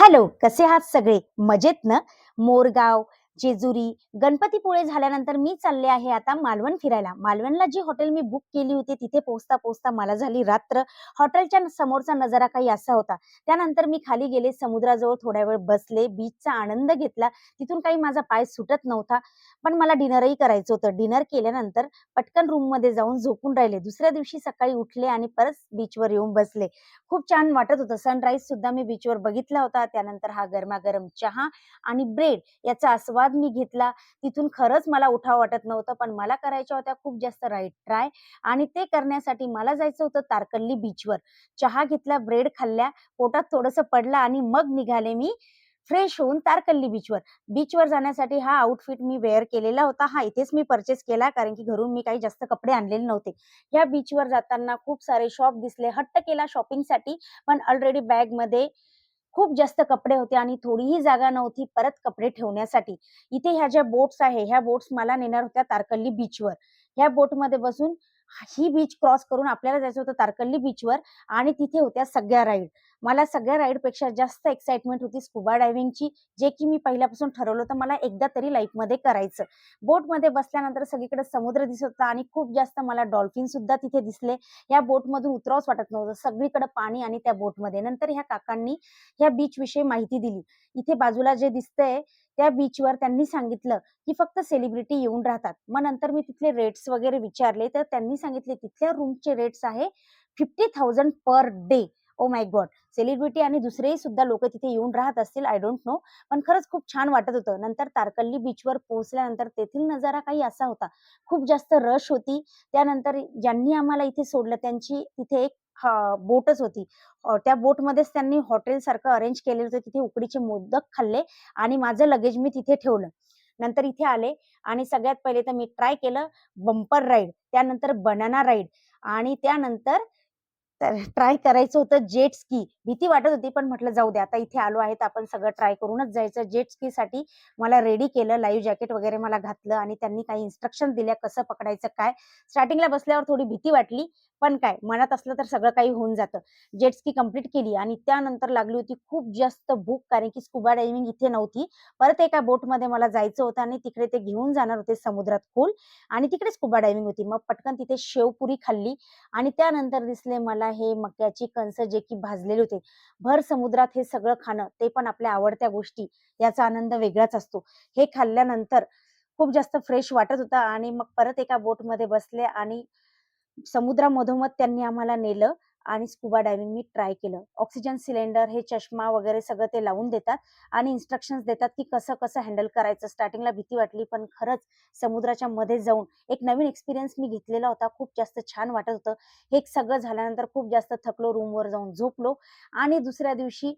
Hello कसे आहात सगळे? मजेत ना? मोरगाव जेजुरी गणपतीपुळे झाल्यानंतर मी चालले आहे आता मालवण फिरायला. मालवणला जी हॉटेल मी बुक केली होती तिथे पोहोचता पोहोचता मला झाली रात्र. हॉटेलच्या समोरचा नजारा काही असा होता. त्यानंतर मी खाली गेले समुद्राजवळ थोड्या वेळ बसले बीचचा आनंद घेतला. तिथून काही माझा पाय सुटत नव्हता पण मला डिनरही करायचं होतं. डिनर केल्यानंतर पटकन रूममध्ये जाऊन झोपून राहिले. दुसऱ्या दिवशी सकाळी उठले आणि परत बीचवर येऊन बसले. खूप छान वाटत होतं. सनराईज सुद्धा मी बीचवर बघितला होता. त्यानंतर हा गरमागरम चहा आणि ब्रेड याचा आस्वाद मी घेतला तिथून खरंच मला उठाव वाटत नव्हतं पण मला करायच्या होत्या खूप जास्त राईट ट्राय आणि ते करण्यासाठी मला जायचं होतं तारकल्ली बीचवर चहा घेतला ब्रेड खाल्ल्या पोटात थोडस पडला आणि मग निघाले मी फ्रेश होऊन तारकल्ली बीचवर बीचवर जाण्यासाठी हा आउटफिट मी वेअर केलेला होता. हा इथेच मी परचेस केला कारण की घरून मी काही जास्त कपडे आणलेले नव्हते. या बीचवर जाताना खूप सारे शॉप दिसले. हट्ट केला शॉपिंगसाठी पण ऑलरेडी बॅगमध्ये खूप जास्त कपडे होते आणि थोडीही जागा नव्हती परत कपडे ठेवण्यासाठी. इथे ह्या ज्या बोट्स आहे ह्या बोट्स मला नेणार होत्या तारकल्ली बीचवर ह्या बोटमध्ये बसून ही बीच क्रॉस करून आपल्याला जायचं होतं तारकल्ली बीचवर आणि तिथे होत्या सगळ्या राईड मला सगळ्या राईडपेक्षा जास्त एक्साइटमेंट होती स्कुबा डायव्हिंगची जे की मी पहिल्यापासून ठरवलं होतं मला एकदा तरी लाईफमध्ये करायचं. बोटमध्ये बसल्यानंतर सगळीकडे समुद्र दिसत होता आणि खूप जास्त मला डॉल्फिन सुद्धा तिथे दिसले. या बोटमधून उतरावंच वाटत नव्हतं. सगळीकडे पाणी आणि त्या बोटमध्ये नंतर ह्या काकांनी ह्या बीच विषयी माहिती दिली. इथे बाजूला जे दिसतंय त्या बीचवर त्यांनी सांगितलं की फक्त सेलिब्रिटी येऊन राहतात. मग नंतर मी तिथले रेट्स वगैरे विचारले. तर त्यांनी सांगितले तिथल्या रूमचे रेट्स आहे fifty thousand per day oh my god celebrity आणि दुसरेही सुद्धा लोक तिथे येऊन राहत असतील आय डोंट नो पण खरंच खूप छान वाटत होतं. नंतर तारकल्ली बीचवर पोहोचल्यानंतर तेथील नजारा काही असा होता. खूप जास्त रश होती. त्यानंतर ज्यांनी आम्हाला इथे सोडलं त्यांची तिथे एक बोटच होती. त्या बोटमध्येच त्यांनी हॉटेल सारखं अरेंज केलेलं होतं. तिथे उकडीचे मोदक खाल्ले आणि माझं लगेज मी तिथे ठेवलं. नंतर इथे आले आणि सगळ्यात पहिले तर मी ट्राय केलं बंपर राईड त्यानंतर बनाना राईड आणि त्यानंतर ट्राय करायचं होतं जेट स्की भीती वाटत होती पण म्हटलं जाऊ दे आता इथे आलो आहे तर आपण सगळं ट्राय करूनच जायचं. जेट स्की साठी मला रेडी केलं लाईव्ह जॅकेट वगैरे मला घातलं आणि त्यांनी काही इन्स्ट्रक्शन दिल्या कसं पकडायचं काय. स्टार्टिंगला बसल्यावर थोडी भीती वाटली पण काय मनात असलं तर सगळं काही होऊन जातं. जेट स्की कंप्लीट केली आणि त्यानंतर लागली होती खूप जास्त भूक कारण की स्कुबा डायव्हिंग इथे नव्हती. परत एका बोटमध्ये मला जायचं होतं आणि तिकडे ते घेऊन जाणार होते समुद्रात खोल आणि तिकडे स्कुबा डायव्हिंग होती. मग पटकन तिथे शेवपुरी खाल्ली आणि त्यानंतर दिसले मला हे मक्याची कणसं जे की भाजलेले होते. भर समुद्रात हे सगळं खाणं ते पण आपल्या आवडत्या गोष्टी याचा आनंद वेगळाच असतो. हे खाल्ल्यानंतर खूप जास्त फ्रेश वाटत होता आणि मग परत एका बोटमध्ये बसले आणि समुद्रामधोमध त्यांनी आम्हाला नेलं आणि स्कुबा डायव्हिंग मी ट्राय केलं. ऑक्सिजन सिलेंडर हे चष्मा वगैरे सगळं ते लावून देतात आणि इन्स्ट्रक्शन्स देतात की कसं कसं हँडल करायचं. स्टार्टिंगला भीती वाटली पण खरंच समुद्राच्या मध्ये जाऊन एक नवीन एक्सपिरियन्स मी घेतलेला होता. खूप जास्त छान वाटत होतं. हे सगळं झाल्यानंतर खूप जास्त थकलो रूमवर जाऊन झोपलो आणि दुसऱ्या दिवशी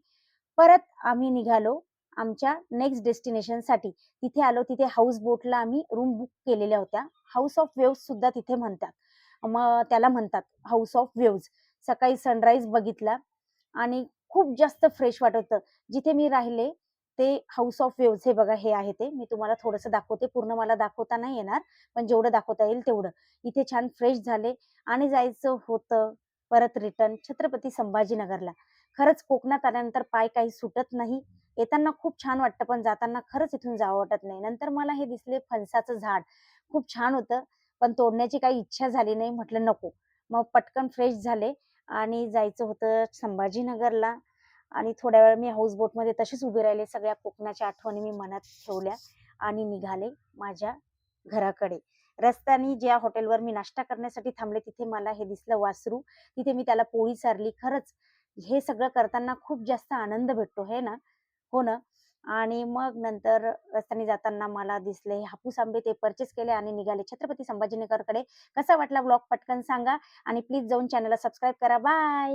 परत आम्ही निघालो आमच्या नेक्स्ट डेस्टिनेशनसाठी तिथे आलो तिथे हाऊस बोटला आम्ही रूम बुक केलेल्या होत्या. हाऊस ऑफ वेव्स सुद्धा तिथे म्हणतात. मग त्याला म्हणतात हाऊस ऑफ वेव्ज सकाळी सनराईज बघितला आणि खूप जास्त फ्रेश वाटत. होतं जिथे मी राहिले ते हाऊस ऑफ वेव्ज हे बघा हे आहे ते. मी तुम्हाला थोडंसं दाखवते. पूर्ण मला दाखवता नाही येणार पण जेवढं दाखवता येईल तेवढं. इथे छान फ्रेश झाले आणि जायचं होतं परत रिटर्न छत्रपती संभाजीनगरला. खरंच कोकणात आल्यानंतर पाय काही सुटत नाही. येताना खूप छान वाटतं पण जाताना खरंच इथून जावं वाटत नाही. नंतर मला हे दिसले फणसाचं झाड. खूप छान होतं. पण तोडण्याची काही इच्छा झाली नाही म्हटलं नको. मग पटकन फ्रेश झाले आणि जायचं होतं संभाजीनगरला. आणि थोड्या वेळ मी हाऊस बोटमध्ये तशीच उभी राहिले सगळ्या कोकणाच्या आठवणी मी मनात ठेवल्या आणि निघाले माझ्या घराकडे. रस्त्याने ज्या हॉटेलवर मी नाश्ता करण्यासाठी थांबले तिथे मला हे दिसलं वासरू. तिथे मी त्याला पोळी चारली खरंच हे सगळं करताना खूप जास्त आनंद भेटतो हे ना? हो ना? आणि मग नंतर रस्त्याने जाताना मला दिसले हापूस आंबे ते परचेस केले आणि निघाले. छत्रपती संभाजीनगरकडे. कसा वाटला ब्लॉग पटकन सांगा आणि प्लीज जाऊन चॅनलला सबस्क्राईब करा. बाय